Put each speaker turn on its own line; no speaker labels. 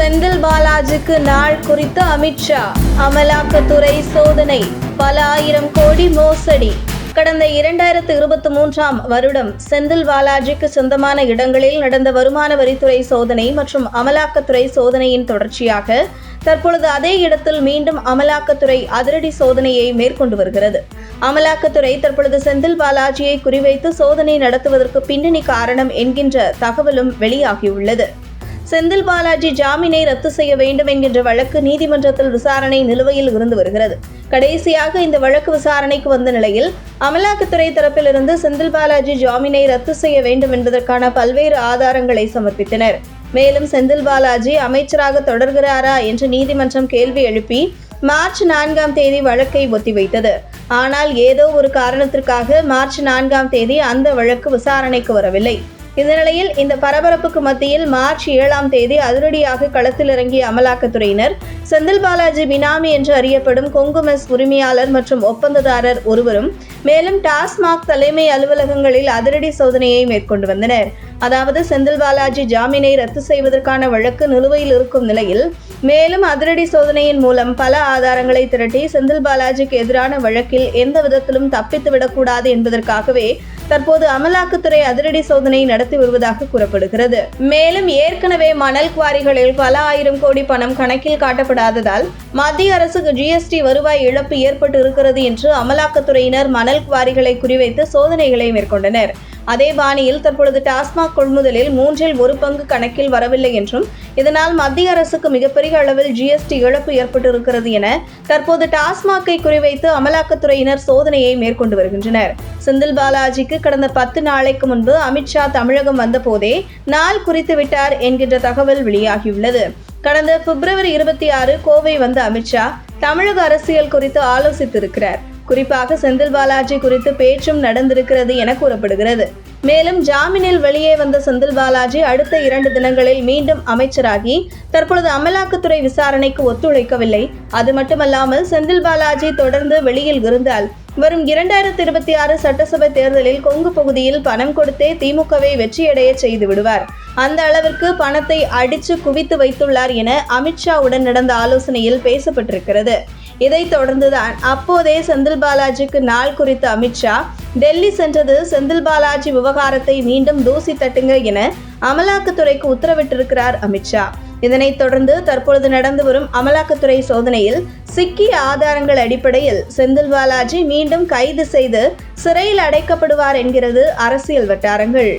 செந்தில் பாலாஜிக்கு நாள் குறித்த அமித்ஷா அமலாக்கத்துறை சோதனை பல ஆயிரம் கோடி மோசடி. கடந்த இரண்டாயிரத்து இருபத்தி மூன்றாம் வருடம் செந்தில் பாலாஜிக்கு சொந்தமான இடங்களில் நடந்த வருமான வரித்துறை சோதனை மற்றும் அமலாக்கத்துறை சோதனையின் தொடர்ச்சியாக தற்பொழுது அதே இடத்தில் மீண்டும் அமலாக்கத்துறை அதிரடி சோதனையை மேற்கொண்டு வருகிறது. அமலாக்கத்துறை தற்பொழுது செந்தில் பாலாஜியை குறிவைத்து சோதனை நடத்துவதற்கு பின்னணி காரணம் என்கின்ற தகவலும் வெளியாகியுள்ளது. செந்தில் பாலாஜி ஜாமீனை ரத்து செய்ய வேண்டும் என்கின்ற வழக்கு நீதிமன்றத்தில் விசாரணை நிலுவையில் இருந்து வருகிறது. கடைசியாக இந்த வழக்கு விசாரணைக்கு வந்த நிலையில் அமலாக்கத்துறை தரப்பிலிருந்து செந்தில் பாலாஜி ஜாமீனை ரத்து செய்ய வேண்டும் என்பதற்கான பல்வேறு ஆதாரங்களை சமர்ப்பித்தனர். மேலும் செந்தில் பாலாஜி அமைச்சராக தொடர்கிறாரா என்று நீதிமன்றம் கேள்வி எழுப்பி மார்ச் நான்காம் தேதி வழக்கை ஒத்திவைத்தது. ஆனால் ஏதோ ஒரு காரணத்திற்காக மார்ச் நான்காம் தேதி அந்த வழக்கு விசாரணைக்கு வரவில்லை. இந்த நிலையில் இந்த பரபரப்புக்கு மத்தியில் மார்ச் ஏழாம் தேதி அதிரடியாக களத்தில் இறங்கிய அமலாக்கத்துறையினர் செந்தில் பாலாஜி பினாமி என்று அறியப்படும் கொங்குமெஸ் உரிமையாளர் மற்றும் ஒப்பந்ததாரர் ஒருவரும் மேலும் டாஸ்மாக் தலைமை அலுவலகங்களில் அதிரடி சோதனையை மேற்கொண்டு வந்தனர். அதாவது செந்தில் பாலாஜி ஜாமீனை ரத்து செய்வதற்கான வழக்கு நிலுவையில் இருக்கும் நிலையில் மேலும் அதிரடி சோதனையின் மூலம் பல ஆதாரங்களை திரட்டி செந்தில் பாலாஜிக்கு எதிரான வழக்கில் எந்த விதத்திலும் தப்பித்து விடக்கூடாது என்பதற்காகவே தற்போது அமலாக்கத்துறை அதிரடி சோதனை நடத்தி வருவதாக கூறப்படுகிறது. மேலும் ஏற்கனவே மணல் குவாரிகளில் பல ஆயிரம் கோடி பணம் கணக்கில் காட்டப்படாததால் மத்திய அரசுக்கு ஜிஎஸ்டி வருவாய் இழப்பு ஏற்பட்டு இருக்கிறது என்று அமலாக்கத்துறையினர் மணல் குவாரிகளை குறிவைத்து சோதனைகளை மேற்கொண்டனர். அதே பாணியில் தற்பொழுது டாஸ்மாக் கொள்முதலில் மூன்றில் ஒரு பங்கு கணக்கில் வரவில்லை என்றும் இதனால் மத்திய அரசுக்கு மிகப்பெரிய அளவில் ஜிஎஸ்டி இழப்பு ஏற்பட்டிருக்கிறது என தற்போது டாஸ்மாகை குறிவைத்து அமலாக்கத்துறையினர் சோதனையை மேற்கொண்டு வருகின்றனர். செந்தில் பாலாஜிக்கு கடந்த பத்து நாளைக்கு முன்பு அமித்ஷா தமிழகம் வந்தபோதே நாள் குறித்து விட்டார் என்கின்ற தகவல் வெளியாகியுள்ளது. கடந்த பிப்ரவரி இருபத்தி ஆறு கோவை வந்த அமித்ஷா தமிழக அரசியல் குறித்து ஆலோசித்திருக்கிறார். குறிப்பாக செந்தில் பாலாஜி குறித்து பேச்சும் நடந்திருக்கிறது என கூறப்படுகிறது. மேலும் ஜாமீனில் வெளியே வந்த செந்தில் பாலாஜி அடுத்த இரண்டு தினங்களில் மீண்டும் அமைச்சராகி தற்பொழுது அமலாக்கத்துறை விசாரணைக்கு ஒத்துழைக்கவில்லை. அது மட்டுமல்லாமல் செந்தில் பாலாஜி தொடர்ந்து வெளியில் இருந்தால் வரும் இரண்டாயிரத்தி இருபத்தி ஆறு சட்டசபை தேர்தலில் கொங்கு பகுதியில் பணம் கொடுத்தே திமுகவை வெற்றியடைய செய்து விடுவார். அந்த அளவிற்கு பணத்தை அடித்து குவித்து வைத்துள்ளார் என அமித்ஷாவுடன் நடந்த ஆலோசனையில் பேசப்பட்டிருக்கிறது. இதைத் தொடர்ந்துதான். அப்போதே செந்தில் பாலாஜிக்கு நாள் குறித்த அமித்ஷா டெல்லி சென்றது செந்தில் பாலாஜி விவகாரத்தை மீண்டும் தூசி தட்டுங்க என அமலாக்கத்துறைக்கு உத்தரவிட்டிருக்கிறார் அமித்ஷா. இதனைத் தொடர்ந்து தற்பொழுது நடந்து வரும் அமலாக்கத்துறை சோதனையில் சிக்கிய ஆதாரங்கள் அடிப்படையில் செந்தில் பாலாஜி மீண்டும் கைது செய்து சிறையில் அடைக்கப்படுவார் என்கிறது அரசியல் வட்டாரங்கள்.